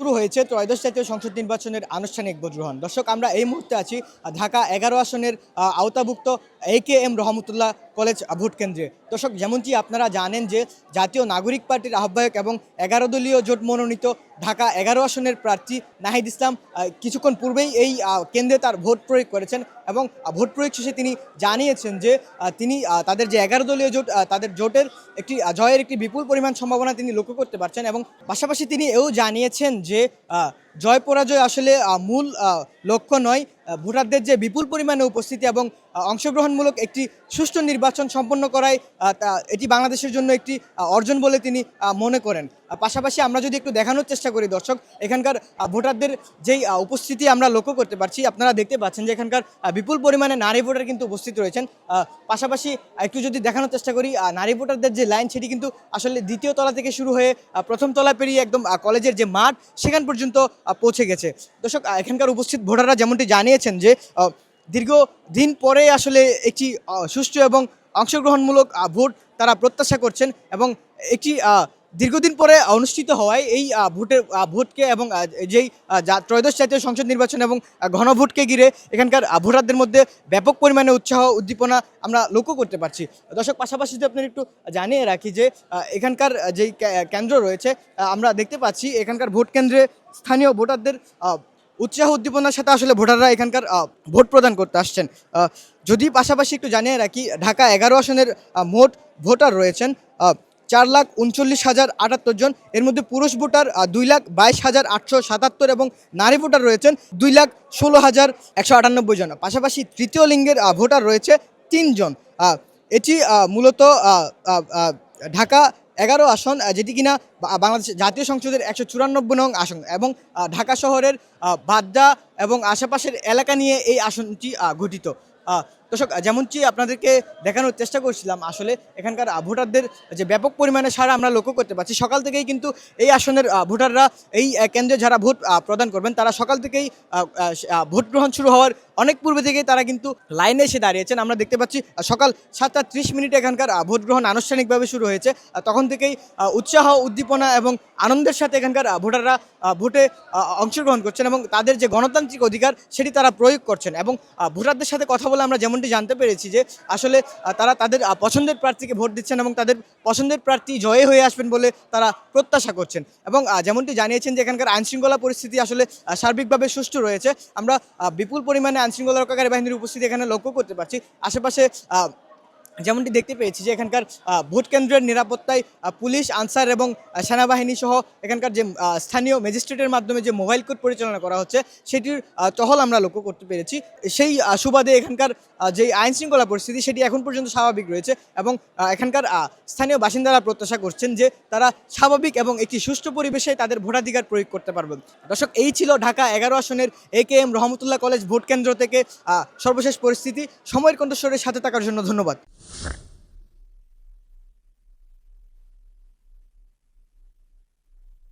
শুরু হয়েছে ত্রয়োদশ জাতীয় সংসদ নির্বাচনের আনুষ্ঠানিক ভোট গ্রহণ দর্শক, আমরা এই মুহূর্তে আছি ঢাকা এগারো আসনের আওতাভুক্ত A K M Rahmatullah college vote কেন্দ্রে। দর্শক, যেমনটি আপনারা জানেন যে জাতীয় নাগরিক পার্টির আহ্বায়ক এবং এগারো দলীয় জোট মনোনীত ঢাকা এগারো আসনের প্রার্থী নাহিদ ইসলাম কিছুক্ষণ পূর্বেই এই কেন্দ্রে তার ভোট প্রয়োগ করেছেন। এবং ভোট প্রয়োগ শেষে তিনি জানিয়েছেন যে তিনি তাদের যে এগারো দলীয় জোট তাদের জোটের একটি জয়ের একটি বিপুল পরিমাণ সম্ভাবনা তিনি লক্ষ্য করতে পারছেন এবং পাশাপাশি তিনি এও জানিয়েছেন যে জয় পরাজয় আসলে মূল লক্ষ্য নয়। ভোটারদের যে বিপুল পরিমাণে উপস্থিতি এবং অংশগ্রহণমূলক একটি সুষ্ঠু নির্বাচন সম্পন্ন করায় এটি বাংলাদেশের জন্য একটি অর্জন বলে তিনি মনে করেন। পাশাপাশি আমরা যদি একটু দেখানোর চেষ্টা করি, দর্শক, এখানকার ভোটারদের যেই উপস্থিতি আমরা লক্ষ্য করতে পারছি, আপনারা দেখতে পাচ্ছেন যে এখানকার বিপুল পরিমাণে নারী ভোটার কিন্তু উপস্থিত রয়েছেন। পাশাপাশি একটু যদি দেখানোর চেষ্টা করি নারী ভোটারদের যে লাইন, সেটি কিন্তু আসলে দ্বিতীয় তলা থেকে শুরু হয়ে প্রথম তলা পেরিয়ে একদম কলেজের যে মাঠ, সেখান পর্যন্ত পৌঁছে গেছে। দর্শক এখানকার উপস্থিত ভোটাররা যেমনটি জানিয়েছেন যে দীর্ঘদিন দীর্ঘ দিন পরে আসলে একটি সুষ্ঠু এবং অংশগ্রহণমূলক ভোট তারা প্রত্যাশা করছেন এবং একটি দীর্ঘদিন পরে অনুষ্ঠিত হওয়ায় এই ভোটের ভোটকে এবং যেই ত্রয়োদশ জাতীয় সংসদ নির্বাচন এবং ঘনভোটকে ঘিরে এখানকার ভোটারদের মধ্যে ব্যাপক পরিমাণে উৎসাহ, উদ্দীপনা আমরা লক্ষ্য করতে পারছি। দর্শক, পাশাপাশি যদি আপনার একটু জানিয়ে রাখি যে এখানকার যেই কেন্দ্র রয়েছে আমরা দেখতে পাচ্ছি এখানকার ভোট কেন্দ্রে স্থানীয় ভোটারদের উৎসাহ, উদ্দীপনার সাথে আসলে ভোটাররা এখানকার ভোট প্রদান করতে আসছেন। যদি পাশাপাশি একটু জানিয়ে রাখি, ঢাকা এগারো আসনের মোট ভোটার রয়েছেন চার লাখ উনচল্লিশ হাজার আটাত্তর জন। এর মধ্যে পুরুষ ভোটার দুই লাখ বাইশ হাজার আটশো সাতাত্তর এবং নারী ভোটার রয়েছেন দুই লাখ ষোলো হাজার একশো আটানব্বই জন। পাশাপাশি তৃতীয় লিঙ্গের ভোটার রয়েছে তিনজন এটি মূলত ঢাকা এগারো আসন যেটি কিনা বাংলাদেশ জাতীয় সংসদের একশো চুরানব্বই নং আসন এবং ঢাকা শহরের বাড্ডা এবং আশেপাশের এলাকা নিয়ে এই আসনটি গঠিত। দর্শক, যেমনটি আপনাদেরকে দেখানোর চেষ্টা করছিলাম, আসলে এখানকার ভোটারদের যে ব্যাপক পরিমাণে সারা আমরা লক্ষ্য করতে পারছি। সকাল থেকেই কিন্তু এই আসনের ভোটাররা এই কেন্দ্রে যারা ভোট প্রদান করবেন, তারা সকাল থেকেই ভোট গ্রহণ শুরু হওয়ার অনেক পূর্বে থেকেই তারা কিন্তু লাইনে এসে দাঁড়িয়েছেন। আমরা দেখতে পাচ্ছি সকাল সাতটা ত্রিশ মিনিটে এখানকার ভোট গ্রহণ আনুষ্ঠানিকভাবে শুরু হয়েছে। তখন থেকেই উৎসাহ, উদ্দীপনা এবং আনন্দের সাথে এখানকার ভোটাররা ভোটে অংশগ্রহণ করছেন এবং তাদের যে গণতান্ত্রিক অধিকার সেটি তারা প্রয়োগ করছেন এবং ভোটারদের সাথে কথা বলে আমরা যেমনটি জানতে পেরেছি যে আসলে তারা তাদের পছন্দের প্রার্থীকে ভোট দিচ্ছেন এবং তাদের পছন্দের প্রার্থী জয়ে হয়ে আসবেন বলে তারা প্রত্যাশা করছেন এবং যেমনটি জানিয়েছেন যে এখানকার আইনশৃঙ্খলা পরিস্থিতি আসলে সার্বিকভাবে সুষ্ঠু রয়েছে। আমরা বিপুল পরিমাণে আইনশৃঙ্খলা রক্ষাকারী বাহিনীর উপস্থিতি এখানে লক্ষ্য করতে পারছি। আশেপাশে যেমনটি দেখতে পেয়েছি যে এখানকার ভোট কেন্দ্রের নিরাপত্তায় পুলিশ, আনসার এবং সেনাবাহিনী সহ এখানকার যে স্থানীয় ম্যাজিস্ট্রেটের মাধ্যমে যে মোবাইল কোর্ট পরিচালনা করা হচ্ছে, সেটির টহল আমরা লক্ষ্য করতে পেরেছি। সেই সুবাদে এখানকার যে আইন শৃঙ্খলা পরিস্থিতি, সেটি এখন পর্যন্ত স্বাভাবিক রয়েছে এবং এখানকার স্থানীয় বাসিন্দারা প্রত্যাশা করছেন যে তারা স্বাভাবিক এবং একটি সুষ্ঠু পরিবেশে তাদের ভোটাধিকার প্রয়োগ করতে পারবেন। দর্শক, এই ছিল ঢাকা এগারো আসনের A K M Rahmatullah college vote কেন্দ্র থেকে সর্বশেষ পরিস্থিতি। সময়ের কণ্ঠস্বরের সাথে থাকার জন্য ধন্যবাদ। Right.